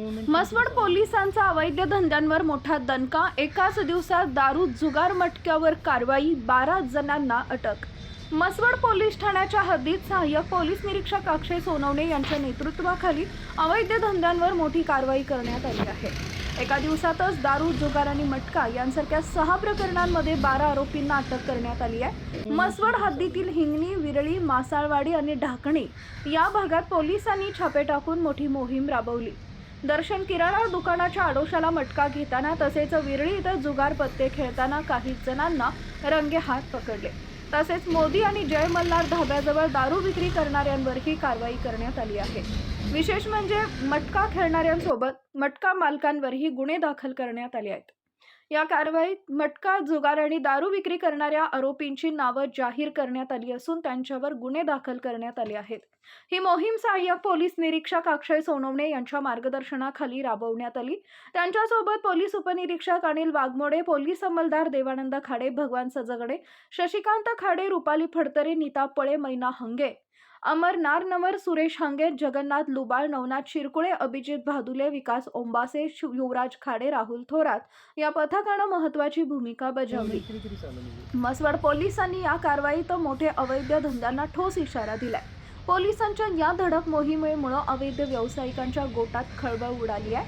मसवड पोलिसांचा अवैध धंद्यांवर मोठा दणका. एकाच दिवसात दारू जुगार मटक्यावर कारवाई बारा जणांना अटक. मसवड पोलीस ठाण्याच्या हद्दीत सहाय्यक पोलीस निरीक्षक अक्षय सोनवणे यांच्या नेतृत्वाखाली अवैध धंद्यांवर मोठी कारवाई करण्यात आली आहे. एका दिवसातच दारू जुगार आणि मटका यांसारख्या सहा प्रकरणांमध्ये बारा आरोपींना अटक करण्यात आली आहे. मसवड हद्दीतील हिंगणी विरळी मासाळवाडी आणि ढाकणी या भागात पोलिसांनी छापे टाकून मोठी मोहीम राबवली. दर्शन किराणा दुकानाच्या आडोशाला मटका घेताना तसेच विरळी इथं जुगार पत्ते खेळताना काही जणांना रंगेहात पकडले. तसेच मोदी आणि जय मल्हार धाब्याजवळ दारू विक्री करणाऱ्यांवरही कारवाई करण्यात आली आहे. विशेष म्हणजे मटका खेळणाऱ्यांसोबत मटका मालकांवरही गुन्हे दाखल करण्यात आले आहेत. या कारवाईत मटका जुगार आणि दारू विक्री करणाऱ्या आरोपींची नावं जाहीर करण्यात आली असून त्यांच्यावर गुन्हे दाखल करण्यात आले आहेत. ही मोहीम सहाय्यक पोलीस निरीक्षक अक्षय सोनवणे यांच्या मार्गदर्शनाखाली राबवण्यात आली. त्यांच्यासोबत पोलीस उपनिरीक्षक अनिल वाघमोडे पोलीस अंमलदार देवानंद खाडे भगवान सजगडे शशिकांत खाडे रुपाली फडतरे नीता पळे मैना हंगे अमर नारनवर सुरेश हंगे जगन्नाथ लुबाळ नवनाथ शिरकुळे अभिजित भादुले विकास ओंबासे युवराज खाडे राहुल थोरात या पथकानं महत्वाची भूमिका बजावली. मसवड पोलिसांनी या कारवाईत मोठे अवैध धंद्यांना ठोस इशारा दिलाय. पोलिसांच्या या धडक मोहिमेमुळे अवैध व्यावसायिकांच्या गोटात खळबळ उडाली आहे.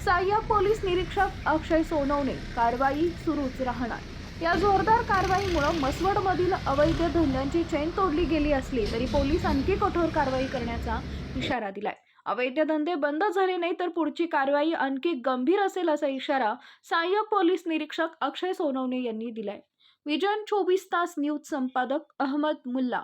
सहाय्यक पोलीस निरीक्षक अक्षय सोनवणे कारवाई सुरूच राहणार. या जोरदार कारवाईमुळं मसवडमधील अवैध धंद्यांची चैन तोडली गेली असली तरी पोलीस आणखी कठोर कारवाई करण्याचा इशारा दिलाय. अवैध धंदे बंद झाले नाही तर पुढची कारवाई आणखी गंभीर असेल असा इशारा सहाय्यक पोलीस निरीक्षक अक्षय सोनवणे यांनी दिलाय. विजन चोवीस तास न्यूज संपादक अहमद मुल्ला.